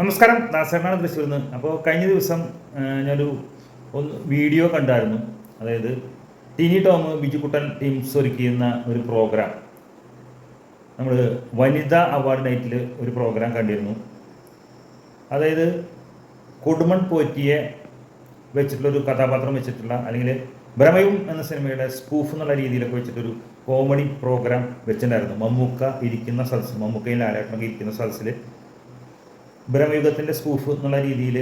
നമസ്കാരം. ദാസേനാണ് തൃശ്ശൂരിൽ നിന്ന് അപ്പോൾ കഴിഞ്ഞ ദിവസം ഞാനൊരു ഒന്ന് വീഡിയോ കണ്ടായിരുന്നു. അതായത് ടിനി ടോം ബിജുക്കുട്ടൻ ടീംസ് ഒരുക്കിയുന്ന ഒരു പ്രോഗ്രാം. നമ്മൾ വനിതാ അവാർഡ് നൈറ്റിൽ ഒരു പ്രോഗ്രാം കണ്ടിരുന്നു. അതായത് കൊടുമൺ പോറ്റിയെ വെച്ചിട്ടുള്ളൊരു കഥാപാത്രം വെച്ചിട്ടുള്ള അല്ലെങ്കിൽ ഭ്രമയും എന്ന സിനിമയുടെ സ്കൂഫ് എന്നുള്ള രീതിയിലൊക്കെ വെച്ചിട്ടൊരു കോമഡി പ്രോഗ്രാം വെച്ചിട്ടുണ്ടായിരുന്നു. മമ്മൂക്ക ഇരിക്കുന്ന സദസ്സ് മമ്മൂക്കയിൽ ലാലേട്ടനൊക്കെ ഇരിക്കുന്ന സദസ്സിൽ ബ്രഹ്മയുഗത്തിന്റെ സ്കൂഫ് എന്നുള്ള രീതിയിൽ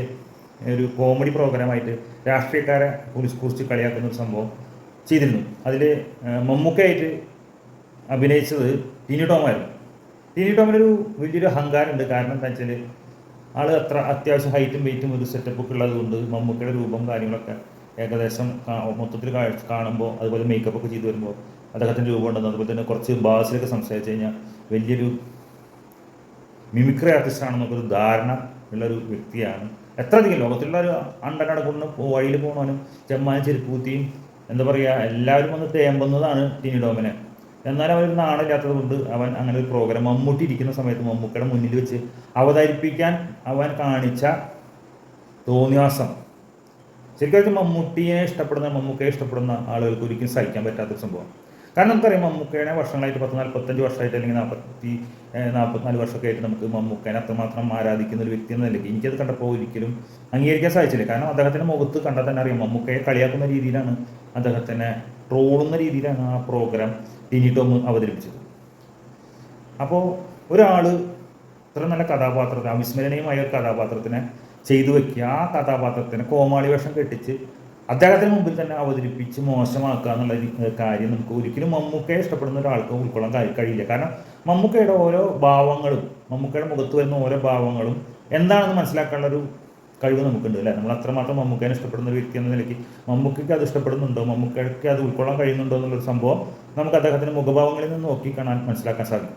ഒരു കോമഡി പ്രോഗ്രാമായിട്ട് രാഷ്ട്രീയക്കാരെ പോലീസ് കുറിച്ച് കളിയാക്കുന്ന ഒരു സംഭവം ചെയ്തിരുന്നു. അതിൽ മമ്മൂക്കയായിട്ട് അഭിനയിച്ചത് ടിനി ടോമായിരുന്നു ടിനി ടോമിനൊരു വലിയൊരു അഹങ്കാരമുണ്ട്. കാരണം എന്താ വെച്ചാൽ ആൾ അത്ര അത്യാവശ്യം ഹൈറ്റും വെയിറ്റും ഒരു സെറ്റപ്പൊക്കെ ഉള്ളത് കൊണ്ട് മമ്മൂക്കയുടെ രൂപം കാര്യങ്ങളൊക്കെ ഏകദേശം മൊത്തത്തിൽ കാണുമ്പോൾ അതുപോലെ മേക്കപ്പൊക്കെ ചെയ്ത് വരുമ്പോൾ അദ്ദേഹത്തിന്റെ രൂപം ഉണ്ടെന്ന് അതുപോലെ തന്നെ കുറച്ച് ഭാഷയിലൊക്കെ സംസാരിച്ച് കഴിഞ്ഞാൽ വലിയൊരു മിമിക്രി ആർട്ടിസ്റ്റ് ആണെന്നൊക്കെ ഒരു ധാരണ ഉള്ളൊരു വ്യക്തിയാണ്. എത്ര അധികം ലോകത്തിലുള്ള ഒരു അണ്ടനടക്കുന്ന വഴിയിൽ പോകണവനും ചെമ്മാനും ചെരുപ്പൂത്തിയും എന്താ പറയുക എല്ലാവരും വന്ന് തേമ്പുന്നതാണ് ടിനി ഡോമിനെ. എന്നാലും അവൻ നാണില്ലാത്തത് കൊണ്ട് അവൻ അങ്ങനെ ഒരു പ്രോഗ്രാം മമ്മൂട്ടി ഇരിക്കുന്ന സമയത്ത് മമ്മൂക്കയുടെ മുന്നിൽ വെച്ച് അവതരിപ്പിക്കാൻ അവൻ കാണിച്ച തോന്നിവാസം. ശരിക്കും മമ്മൂട്ടിയെ ഇഷ്ടപ്പെടുന്ന മമ്മൂക്കയെ ഇഷ്ടപ്പെടുന്ന ആളുകൾക്ക് ഒരിക്കലും സഹിക്കാൻ പറ്റാത്തൊരു സംഭവം. കാരണം നമുക്കറിയാം മമ്മൂക്കയുടെ വർഷങ്ങളായിട്ട് പത്ത് നാൽപ്പത്തഞ്ച് വർഷമായിട്ട് അല്ലെങ്കിൽ നാൽപ്പത്തി നാൽപ്പത്തിനാല് വർഷമൊക്കെ ആയിട്ട് നമുക്ക് മമ്മൂക്കനെ അത്രമാത്രം ആരാധിക്കുന്ന ഒരു വ്യക്തി എന്ന എനിക്കത് കണ്ടപ്പോൾ ഒരിക്കലും അംഗീകരിക്കാൻ സാധിച്ചില്ല. കാരണം അദ്ദേഹത്തിന്റെ മുഖത്ത് കണ്ടാൽ തന്നെ അറിയാം മമ്മൂക്കയെ കളിയാക്കുന്ന രീതിയിലാണ് അദ്ദേഹത്തിനെ ട്രോളുന്ന രീതിയിലാണ് ആ പ്രോഗ്രാം ടിനി അവതരിപ്പിച്ചത്. അപ്പോൾ ഒരാൾ ഇത്ര നല്ല കഥാപാത്രത്തെ അവിസ്മരണീയമായ ഒരു കഥാപാത്രത്തിനെ ചെയ്തു വെക്കുക. ആ കഥാപാത്രത്തിന് കോമാളി വേഷം കെട്ടിച്ച് അദ്ദേഹത്തിന് മുമ്പിൽ തന്നെ അവതരിപ്പിച്ച് മോശമാക്കുക എന്നുള്ള കാര്യം നമുക്ക് ഒരിക്കലും മമ്മൂക്കയെ ഇഷ്ടപ്പെടുന്ന ഒരാൾക്ക് ഉൾക്കൊള്ളാൻ കഴി- കഴിയില്ല. കാരണം മമ്മൂക്കയുടെ ഓരോ ഭാവങ്ങളും മമ്മൂക്കയുടെ മുഖത്ത് വരുന്ന ഓരോ ഭാവങ്ങളും എന്താണെന്ന് മനസ്സിലാക്കാനുള്ള ഒരു കഴിവ് നമുക്കുണ്ട് അല്ലേ? നമ്മൾ അത്രമാത്രം മമ്മൂക്കയെ ഇഷ്ടപ്പെടുന്ന ഒരു വ്യക്തി എന്ന നിലയ്ക്ക് മമ്മൂക്കയ്ക്ക് അത് ഇഷ്ടപ്പെടുന്നുണ്ടോ? മമ്മൂക്കയ്ക്ക് അത് ഉൾക്കൊള്ളാൻ കഴിയുന്നുണ്ടോ എന്നുള്ളൊരു സംഭവം നമുക്ക് അദ്ദേഹത്തിന്റെ മുഖഭാവങ്ങളിൽ നിന്ന് നോക്കി കാണാൻ മനസ്സിലാക്കാൻ സാധിക്കും.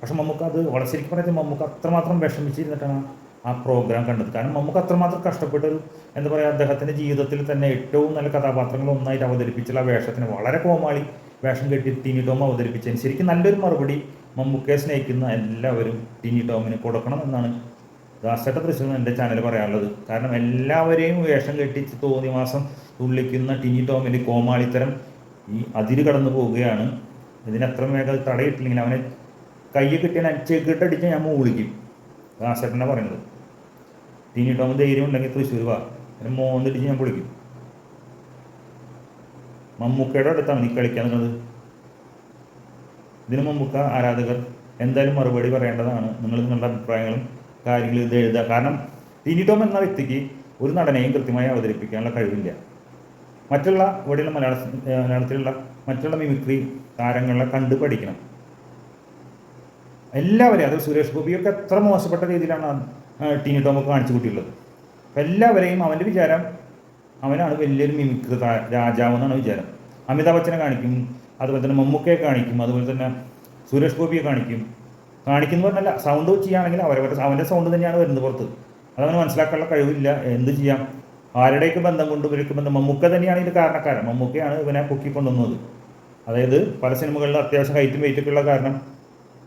പക്ഷെ മമ്മൂക്ക അത് വളരെ ശരിക്കും പറയുന്നത് മമ്മൂക്ക അത്രമാത്രം വിഷമിച്ചിരുന്നിട്ടാണ് ആ പ്രോഗ്രാം കണ്ടത്. കാരണം നമുക്ക് അത്രമാത്രം കഷ്ടപ്പെട്ട ഒരു എന്താ പറയുക അദ്ദേഹത്തിന്റെ ജീവിതത്തിൽ തന്നെ ഏറ്റവും നല്ല കഥാപാത്രങ്ങൾ ഒന്നായിട്ട് അവതരിപ്പിച്ചുള്ള വേഷത്തിന് വളരെ കോമാളി വേഷം കെട്ടി ടിനി ടോം അവതരിപ്പിച്ചതിന് ശരിക്കും നല്ലൊരു മറുപടി മമ്മൂക്കയെ സ്നേഹിക്കുന്ന എല്ലാവരും ടിനി ടോമിന് കൊടുക്കണം എന്നാണ് ദാസേട്ട തൃശ്ശൂർ എന്റെ ചാനൽ പറയാനുള്ളത്. കാരണം എല്ലാവരെയും വേഷം കെട്ടിച്ച് തോന്നി മാസം തുള്ളിക്കുന്ന ടിനി ടോമിന്റെ കോമാളിത്തരം ഈ അതിര് കടന്നു പോവുകയാണ്. ഇതിനത്ര വേഗം തടയിട്ടില്ലെങ്കിൽ അവനെ കയ്യിൽ കിട്ടിയാൽ ചെകിട്ടടിച്ച് ഞാൻ മൂളിക്കും. ദാസേട്ടനെ പറയുന്നത്. ടോം ധൈര്യം ഉണ്ടെങ്കിൽ തൃശ്ശൂർ വാ. അതിന് മോന്നിട്ട് ഞാൻ പൊളിക്കും മമ്മൂക്കയുടെ അടുത്താണ് നീ കളിക്കാൻ നിന്നത്. ഇതിന് മമ്മൂക്ക ആരാധകർ എന്തായാലും മറുപടി പറയേണ്ടതാണ്. നിങ്ങൾ നിങ്ങളുടെ അഭിപ്രായങ്ങളും കാര്യങ്ങളും ഇത് എഴുതുക. കാരണം ടിനി ടോം എന്ന വ്യക്തിക്ക് ഒരു നടനെയും കൃത്യമായി അവതരിപ്പിക്കാനുള്ള കഴിവില്ല. മറ്റുള്ള ഇവിടെയുള്ള മലയാള മലയാളത്തിലുള്ള മറ്റുള്ള മിമിക്രി താരങ്ങളെ കണ്ടു പഠിക്കണം. എല്ലാവരെയും അത് സുരേഷ് ഗോപിയൊക്കെ എത്ര മോശപ്പെട്ട രീതിയിലാണ് ടിനി ടോമൊക്കെ കാണിച്ചു കൂട്ടിയുള്ളത്. അപ്പം എല്ലാവരെയും അവന്റെ വിചാരം അവനാണ് വലിയൊരു മിമിക്രി രാജാവ് എന്നാണ് വിചാരം. അമിതാഭ് ബച്ചനെ കാണിക്കും അതുപോലെ തന്നെ മമ്മൂക്കയെ കാണിക്കും അതുപോലെ തന്നെ സുരേഷ് ഗോപിയെ കാണിക്കും. കാണിക്കുന്നു പറഞ്ഞല്ല സൗണ്ട് ചെയ്യുകയാണെങ്കിൽ അവരവരുടെ അവന്റെ സൗണ്ട് തന്നെയാണ് വരുന്നത് പുറത്ത്. അതവന് മനസ്സിലാക്കാനുള്ള കഴിവില്ല എന്ത് ചെയ്യാം? ആരുടെയൊക്കെ ബന്ധം കൊണ്ട് ഇവർക്ക് ബന്ധം മമ്മൂക്ക തന്നെയാണ് ഇതിന്റെ കാരണക്കാരൻ. മമ്മൂക്കയാണ് ഇവനെ പൊക്കിക്കൊണ്ടുവന്നത് അതായത് പല സിനിമകളിലും അത്യാവശ്യം ഹൈറ്റും വെയിറ്റൊക്കെ ഉള്ള കാരണം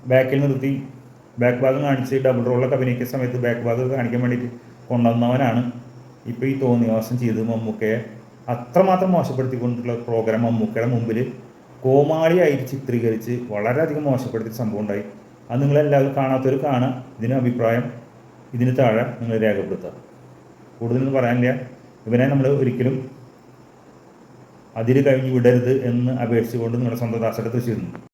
ബാക്കിൽ നിർത്തി ബാക്ക് ഭാഗം കാണിച്ച് ഡബിൾ റോളൊക്കെ അഭിനയിക്കുന്ന സമയത്ത് ബാക്ക് ഭാഗം കാണിക്കാൻ വേണ്ടിയിട്ട് കൊണ്ടുവന്നവനാണ് ഇപ്പോൾ ഈ തോന്നിവാസം ചെയ്ത് മമ്മൂക്കയെ അത്രമാത്രം മോശപ്പെടുത്തിക്കൊണ്ടുള്ള പ്രോഗ്രാം മമ്മൂക്കയുടെ മുമ്പിൽ കോമാളിയായിട്ട് ചിത്രീകരിച്ച് വളരെയധികം മോശപ്പെടുത്തിയ സംഭവം ഉണ്ടായി. അത് നിങ്ങളെല്ലാവരും കാണാത്തവർ കാണാം. ഇതിന് അഭിപ്രായം ഇതിന് താഴെ നിങ്ങൾ രേഖപ്പെടുത്തുക. കൂടുതലൊന്നും പറയാനില്ല. ഇവനെ നമ്മൾ ഒരിക്കലും അതിര് കഴിഞ്ഞ് വിടരുത് എന്ന് അപേക്ഷിച്ചുകൊണ്ട് നിങ്ങളുടെ സ്വന്തം തൃശ്ശൂരിൽ നിന്ന്